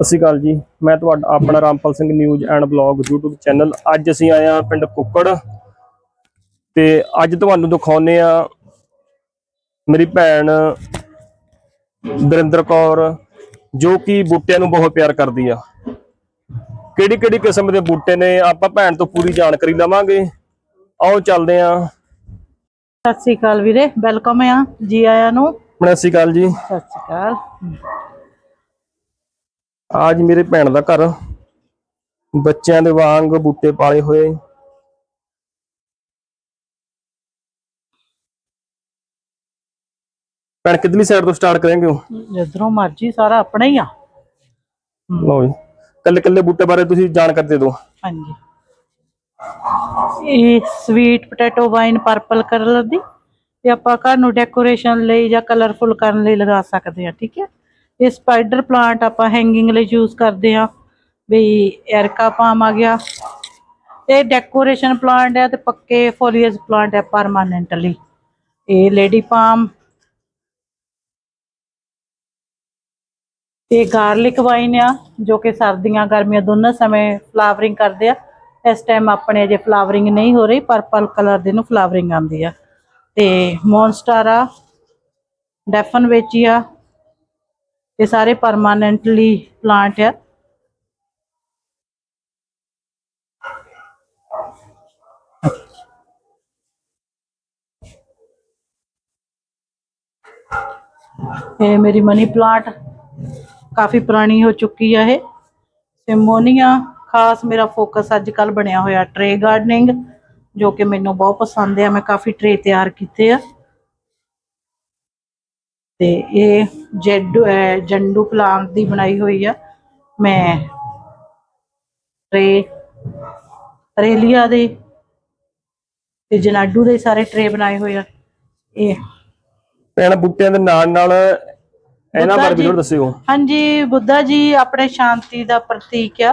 ਸਤਿ ਸ਼੍ਰੀ ਅਕਾਲ ਜੀ। ਮੈਂ ਤੁਹਾਡਾ ਆਪਣਾ Rampal Singh news and blog YouTube channel. ਅੱਜ ਅਸੀਂ ਆਏ ਆ ਪਿੰਡ ਕੁੱਕੜ ਤੇ ਅੱਜ ਤੁਹਾਨੂੰ ਦਿਖਾਉਨੇ ਆ ਮੇਰੀ ਭੈਣ ਦਰਿੰਦਰ ਕੌਰ ਜੋ ਕਿ ਬੂਟਿਆਂ ਨੂੰ ਬਹੁਤ ਪਿਆਰ ਕਰਦੀ ਆ। ਕਿਹੜੀ ਕਿਹੜੀ ਕਿਸਮ ਦੇ ਬੂਟੇ ਨੇ ਆਪਾਂ ਭੈਣ ਤੋਂ ਪੂਰੀ ਜਾਣਕਾਰੀ ਲਵਾਂਗੇ। ਆਓ ਚੱਲਦੇ ਆ ਸਤਿ ਸ੍ਰੀ ਅਕਾਲ ਵੀਰੇ ਵੈਲਕਮ ਆ ਜੀ ਆਇਆਂ ਨੂੰ। ਸਤਿ ਸ਼੍ਰੀ ਅਕਾਲ ਜੀ। ਸਤਿ ਸ੍ਰੀ ਅਕਾਲ। ਅੱਜ ਮੇਰੇ ਭੈਣ ਦਾ ਘਰ। ਬੱਚਿਆਂ ਦੇ ਵਾਂਗ ਬੂਟੇ ਪਾਲੇ ਹੋਏ। ਭੈਣ ਕਿੱਧਰਲੀ ਸਾਈਡ ਤੋਂ ਸਟਾਰਟ ਕਰਾਂਗੇ ਹੋ ਜਿੱਧਰੋਂ ਮਰਜ਼ੀ ਸਾਰਾ ਆਪਣਾ ਹੀ ਆ। ਲਓ ਜੀ। ਕੱਲੇ ਕੱਲੇ ਬੂਟੇ ਬਾਰੇ ਤੁਸੀਂ ਜਾਣਕਾਰੀ ਦੇ ਦਿਓ। ਹਾਂਜੀ। ਇਹ sweet potato vine purple colour ਦੀ ਇਹ ਆਪਾਂ ਘਰ ਨੂੰ ਡੈਕੋਰੇਸ਼ਨ ਲਈ ਜਾਂ ਕਲਰਫੁਲ ਕਰਨ ਲਈ ਲਗਾ ਸਕਦੇ ਆ ਠੀਕ ਹੈ? ਇਹ ਸਪਾਈਡਰ ਪਲਾਂਟ ਆਪਾਂ ਹੈਂਗਿੰਗ ਲਈ ਯੂਜ਼ ਕਰਦੇ ਆ ਵੀ ਐਰਕਾ ਪਾਮ ਆ ਗਿਆ। ਇਹ ਡੈਕੋਰੇਸ਼ਨ ਪਲਾਂਟ ਹੈ ਤੇ ਪੱਕੇ ਫੋਲੀਏਜ ਪਲਾਂਟ ਹੈ ਪਰਮਾਨੈਂਟਲੀ ਇਹ ਲੇਡੀ ਪਾਮ ਇਹ ਗਾਰਲਿਕ ਵਾਈਨ ਆ, ਜੋ ਕਿ ਸਰਦੀਆਂ ਗਰਮੀਆਂ ਦੋਨਾਂ ਸਮੇਂ ਫਲਾਵਰਿੰਗ ਕਰਦੇ ਆ। ਇਸ ਟਾਈਮ ਆਪਣੇ ਅਜੇ ਫਲਾਵਰਿੰਗ ਨਹੀਂ ਹੋ ਰਹੀ ਪਰਪਲ ਕਲਰ ਦੇ ਨੂੰ ਫਲਾਵਰਿੰਗ ਆਉਂਦੀ ਆ। ਤੇ ਮੌਨਸਟਰ ਡੈਫਨ ਵਿੱਚ ਆ। ਇਹ ਸਾਰੇ ਪਰਮਾਨੈਂਟਲੀ ਪਲਾਂਟ ਆ। ਇਹ ਮੇਰੀ ਮਨੀ ਪਲਾਂਟ ਕਾਫੀ ਪੁਰਾਣੀ ਹੋ ਚੁੱਕੀ ਹੈ ਇਹ। ਸਿਮੋਨੀਆ, ਖਾਸ ਮੇਰਾ ਫੋਕਸ ਅੱਜ ਕੱਲ ਬਣਿਆ ਹੋਇਆ ਟਰੇ ਗਾਰਡਨਿੰਗ ਜੋ ਕਿ ਮੈਨੂੰ ਬਹੁਤ ਪਸੰਦ ਆ। ਮੈਂ ਕਾਫੀ ਟਰੇ ਤਿਆਰ ਕੀਤੇ ਆ। ਤੇ ਇਹ ਜੈਡੂ ਜੰਡੂ ਪਲਾਂਟ ਦੀ ਬਣਾਈ ਹੋਈ ਆ। ਮੈਂ ਟਰੇ ਰੇਲੀਆ ਦੇ ਤੇ ਜਨਾਡੂ ਦੇ ਸਾਰੇ ਟਰੇ ਬਣਾਏ ਹੋਏ ਆ। ਇਹ ਭੈਣ ਬੂਟਿਆਂ ਦੇ ਨਾਲ ਨਾਲ ਇਹਨਾਂ ਬਾਰੇ ਵੀ ਦੱਸਿਓ। ਹਾਂਜੀ ਬੁੱਧਾ ਜੀ ਆਪਣੇ ਸ਼ਾਂਤੀ ਦਾ ਪ੍ਰਤੀਕ ਆ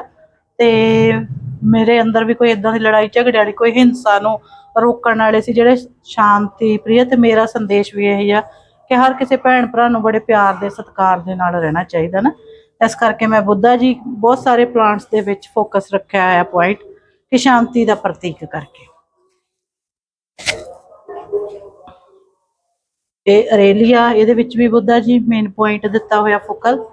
ਤੇ ਮੇਰੇ ਅੰਦਰ ਵੀ ਕੋਈ ਇਦਾਂ ਦੀ ਲੜਾਈ ਝਗੜੇ ਵਾਲੀ ਕੋਈ ਹਿੰਸਾ ਨੂੰ ਰੋਕਣ ਵਾਲੇ ਸੀ ਜਿਹੜੇ ਸ਼ਾਂਤੀ ਪ੍ਰਿਯ ਤੇ ਮੇਰਾ ਸੰਦੇਸ਼ ਵੀ ਇਹ ਆ। ਕਿ ਹਰ ਕਿਸੇ ਭੈਣ ਭਰਾ ਨੂੰ ਬੜੇ ਪਿਆਰ ਦੇ ਸਤਿਕਾਰ ਦੇ ਨਾਲ ਰਹਿਣਾ ਚਾਹੀਦਾ ਨਾ। ਇਸ ਕਰਕੇ ਮੈਂ ਬੁੱਧਾ ਜੀ ਬਹੁਤ ਸਾਰੇ ਪਲਾਂਟਸ ਦੇ ਵਿੱਚ ਫੋਕਸ ਰੱਖਿਆ ਹੋਇਆ ਪੁਆਇੰਟ ਕਿ ਸ਼ਾਂਤੀ ਦਾ ਪ੍ਰਤੀਕ ਕਰਕੇ। ਇਹ ਅਰੇਲੀਆ, ਇਹਦੇ ਵਿੱਚ ਵੀ ਬੁੱਧਾ ਜੀ ਮੇਨ ਪੁਆਇੰਟ ਦਿੱਤਾ ਹੋਇਆ ਫੋਕਲ।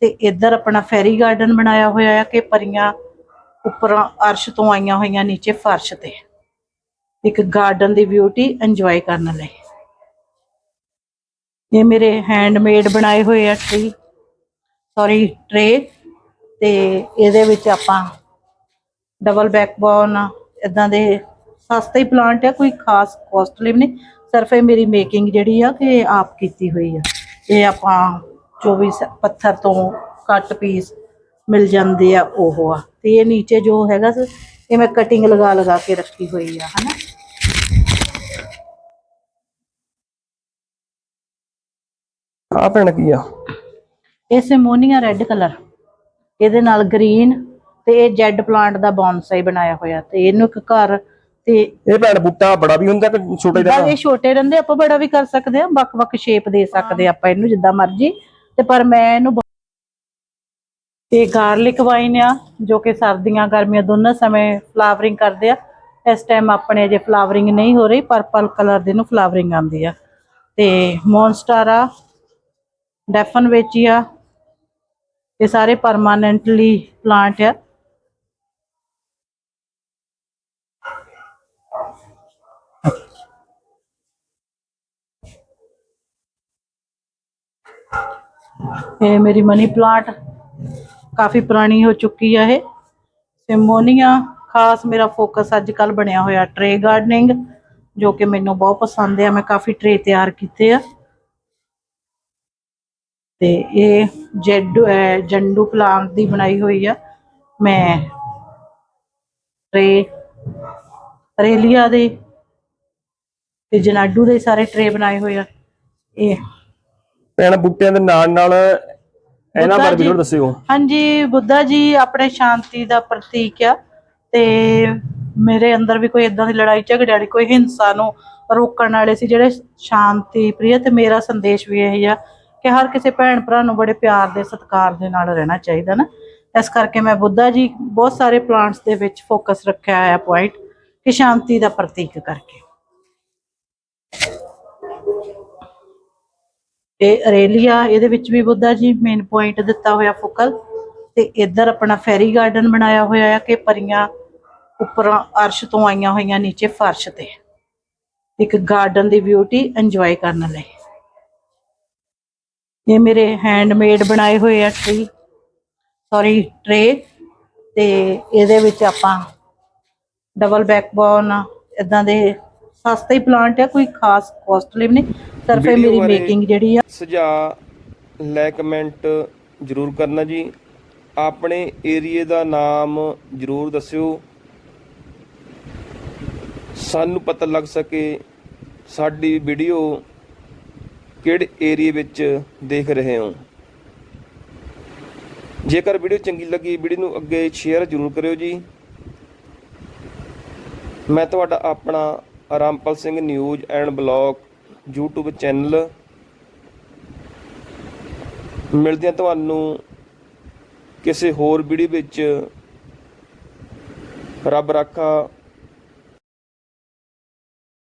ਤੇ ਇੱਧਰ ਆਪਣਾ ਫੈਰੀ ਗਾਰਡਨ ਬਣਾਇਆ ਹੋਇਆ ਹੈ ਕਿ ਪਰੀਆਂ ਉੱਪਰ ਅਰਸ਼ ਤੋਂ ਆਈਆਂ ਹੋਈਆਂ ਨੀਚੇ ਫਰਸ਼ ਤੇ। ਇੱਕ ਗਾਰਡਨ ਦੀ ਬਿਊਟੀ ਇੰਜੋਏ ਕਰਨ ਲਈ। ਇਹ ਮੇਰੇ ਹੈਂਡਮੇਡ ਬਣਾਏ ਹੋਏ ਆ ਟ੍ਰੀ ਸੌਰੀ ਟਰੇ ਤੇ ਇਹਦੇ ਵਿੱਚ ਆਪਾਂ ਡਬਲ ਬੈਕਬੋਨ ਇਦਾਂ ਦੇ ਸਸਤੇ ਹੀ ਪਲਾਂਟ ਆ, ਕੋਈ ਖਾਸ ਕੋਸਟਲੀ ਵੀ ਨਹੀਂ, ਸਿਰਫ ਇਹ ਮੇਰੀ ਮੇਕਿੰਗ ਜਿਹੜੀ ਆ ਕਿ ਆਪ ਕੀਤੀ ਹੋਈ ਆ। ਇਹ ਆਪਾਂ 24 ਪੱਥਰ ਤੋਂ ਕੱਟ ਪੀਸ ਮਿਲ ਜਾਂਦੇ ਆ ਉਹ ਆ। ਤੇ ਇਹ ਨੀਚੇ ਜੋ ਹੈਗਾ ਇਹ ਮੈਂ ਕਟਿੰਗ ਲਗਾ ਲਗਾ ਕੇ ਰੱਖੀ ਹੋਈ ਆ, ਹਨਾ? ਆਹ ਭੈਣ ਕੀ ਆ? ਇਹ ਸਿਮੋਨੀਆ ਰੈੱਡ ਕਲਰ ਇਹਦੇ ਨਾਲ ਗ੍ਰੀਨ ਤੇ ਇਹ ਜੈਡ ਪਲਾਂਟ ਦਾ ਬੌਨਸਾਈ ਬਣਾਇਆ ਹੋਇਆ ਤੇ ਇਹਨੂੰ ਇੱਕ ਘਰ ਤੇ ਇਹ ਭੈਣ ਬੂਟਾ ਬੜਾ ਵੀ ਹੁੰਦਾ ਕਿ ਛੋਟਾ ਬਸ ਜਿਹਾ ਇਹ ਛੋਟੇ ਰਹਿੰਦੇ ਆਪਾਂ ਬੜਾ ਵੀ ਕਰ ਸਕਦੇ ਆ ਵੱਖ-ਵੱਖ ਸ਼ੇਪ ਦੇ ਸਕਦੇ ਆ ਆਪਾਂ ਇਹਨੂੰ ਜਿੱਦਾਂ ਮਰਜ਼ੀ। ਤੇ ਪਰ ਮੈਂ ਇਹਨੂੰ ਇਹ ਗਾਰਲਿਕ ਵਾਈਨ ਆ ਜੋ ਕਿ ਸਰਦੀਆਂ ਗਰਮੀਆਂ ਦੋਨਾਂ ਸਮੇਂ ਫਲਾਵਰਿੰਗ ਕਰਦੇ ਆ। ਇਸ ਟਾਈਮ ਆਪਣੇ ਅਜੇ ਫਲਾਵਰਿੰਗ ਨਹੀਂ ਹੋ ਰਹੀ ਪਰਪਲ ਕਲਰ ਦੇ ਨੂੰ ਫਲਾਵਰਿੰਗ ਆਉਂਦੀ ਆ। ਤੇ ਮੌਨਸਟਰ ਆ ਡੈਫਨ ਵਿੱਚ ਹੀ ਆ। ਇਹ ਸਾਰੇ ਪਰਮਾਨੈਂਟਲੀ ਪਲਾਂਟ ਆ। ਇਹ ਮੇਰੀ ਮਨੀ ਪਲਾਂਟ ਕਾਫੀ ਪੁਰਾਣੀ ਹੋ ਚੁੱਕੀ ਆ ਇਹ। ਸਿਮੋਨੀਆ ਖਾਸ ਮੇਰਾ ਫੋਕਸ ਅੱਜ ਕੱਲ ਬਣਿਆ ਹੋਇਆ ਟਰੇ ਗਾਰਡਨਿੰਗ ਜੋ ਕਿ ਮੈਨੂੰ ਬਹੁਤ ਪਸੰਦ ਆ। ਮੈਂ ਕਾਫੀ ਟਰੇ ਤਿਆਰ ਕੀਤੇ ਆ। ਤੇ ਇਹ ਜੈਡੂ ਜੰਡੂ ਪਲਾਂਟ ਦੀ ਬਣਾਈ ਹੋਈ ਆ। ਮੈਂ ਟਰੇ ਰੇਲੀਆ ਦੇ ਤੇ ਜਨਾਡੂ ਦੇ ਸਾਰੇ ਟਰੇ ਬਣਾਏ ਹੋਏ ਆ। ਇਹ ਭੈਣ ਬੂਟਿਆਂ ਦੇ ਨਾਲ ਨਾਲ ਇਹਨਾਂ ਬਾਰੇ ਵੀ ਦੱਸਿਓ। ਹਾਂਜੀ ਬੁੱਧਾ ਜੀ ਆਪਣੇ ਸ਼ਾਂਤੀ ਦਾ ਪ੍ਰਤੀਕ ਆ ਤੇ ਮੇਰੇ ਅੰਦਰ ਵੀ ਕੋਈ ਇਦਾਂ ਦੀ ਲੜਾਈ ਝਗੜੇ ਵਾਲੀ ਕੋਈ ਹਿੰਸਾ ਨੂੰ ਰੋਕਣ ਵਾਲੇ ਸੀ ਜਿਹੜੇ ਸ਼ਾਂਤੀ ਪ੍ਰਿਯ ਤੇ ਮੇਰਾ ਸੰਦੇਸ਼ ਵੀ ਇਹ ਆ ਕਿ ਹਰ ਕਿਸੇ ਭੈਣ ਭਰਾ ਨੂੰ ਬੜੇ ਪਿਆਰ ਦੇ ਸਤਿਕਾਰ ਦੇ ਨਾਲ ਰਹਿਣਾ ਚਾਹੀਦਾ ਨਾ। ਇਸ ਕਰਕੇ ਮੈਂ ਬੁੱਧਾ ਜੀ ਬਹੁਤ ਸਾਰੇ ਪਲਾਂਟਸ ਦੇ ਵਿੱਚ ਫੋਕਸ ਰੱਖਿਆ ਹੋਇਆ ਪੁਆਇੰਟ ਕਿ ਸ਼ਾਂਤੀ ਦਾ ਪ੍ਰਤੀਕ ਕਰਕੇ। ਇਹ ਅਰੇਲੀਆ, ਇਹਦੇ ਵਿੱਚ ਵੀ ਬੁੱਧਾ ਜੀ ਮੇਨ ਪੁਆਇੰਟ ਦਿੱਤਾ ਹੋਇਆ ਫੋਕਲ ਤੇ ਇੱਧਰ ਆਪਣਾ ਫੈਰੀ ਗਾਰਡਨ ਬਣਾਇਆ ਹੋਇਆ ਹੈ ਕਿ ਪਰੀਆਂ ਉੱਪਰ ਅਰਸ਼ ਤੋਂ ਆਈਆਂ ਹੋਈਆਂ ਨੀਚੇ ਫਰਸ਼ ਤੇ। ਇੱਕ ਗਾਰਡਨ ਦੀ ਬਿਊਟੀ ਇੰਜੋਏ ਕਰਨ ਲਈ। ਇਹ ਮੇਰੇ ਹੈਂਡਮੇਡ ਬਣਾਏ ਹੋਏ ਆ ਟਰੀ ਸੌਰੀ ਟਰੇ ਤੇ ਇਹਦੇ ਵਿੱਚ ਆਪਾਂ ਡਬਲ ਬੈਕਬੋਨ ਇਦਾਂ ਦੇ ਸਸਤੇ ਹੀ ਪਲਾਂਟ ਆ ਕੋਈ ਖਾਸ ਕੋਸਟਲੀ ਵੀ ਨਹੀਂ। ਸਿਰਫ ਇਹ ਮੇਰੀ ਮੇਕਿੰਗ ਜਿਹੜੀ ਆ। ਸੁਝਾਅ ਲੈ ਕਮੈਂਟ ਜਰੂਰ ਕਰਨਾ ਜੀ। ਆਪਣੇ ਏਰੀਏ ਦਾ ਨਾਮ ਜਰੂਰ ਦੱਸਿਓ। ਸਾਨੂੰ ਪਤਾ ਲੱਗ ਸਕੇ ਸਾਡੀ ਵੀਡੀਓ ਕਿਹੜੇ ਏਰੀਏ ਵਿੱਚ ਦੇਖ ਰਹੇ ਹੋ? ਜੇਕਰ ਵੀਡੀਓ ਚੰਗੀ ਲੱਗੀ, ਵੀਡੀਓ ਨੂੰ ਅੱਗੇ ਸ਼ੇਅਰ ਜਰੂਰ ਕਰਿਓ ਜੀ। ਮੈਂ ਤੁਹਾਡਾ ਆਪਣਾ Rampal Singh news and blog YouTube channel. ਮਿਲਦੇ ਹਾਂ ਤੁਹਾਨੂੰ ਕਿਸੇ ਹੋਰ ਵੀਡੀਓ ਵਿੱਚ। ਰੱਬ ਰਾਖਾ।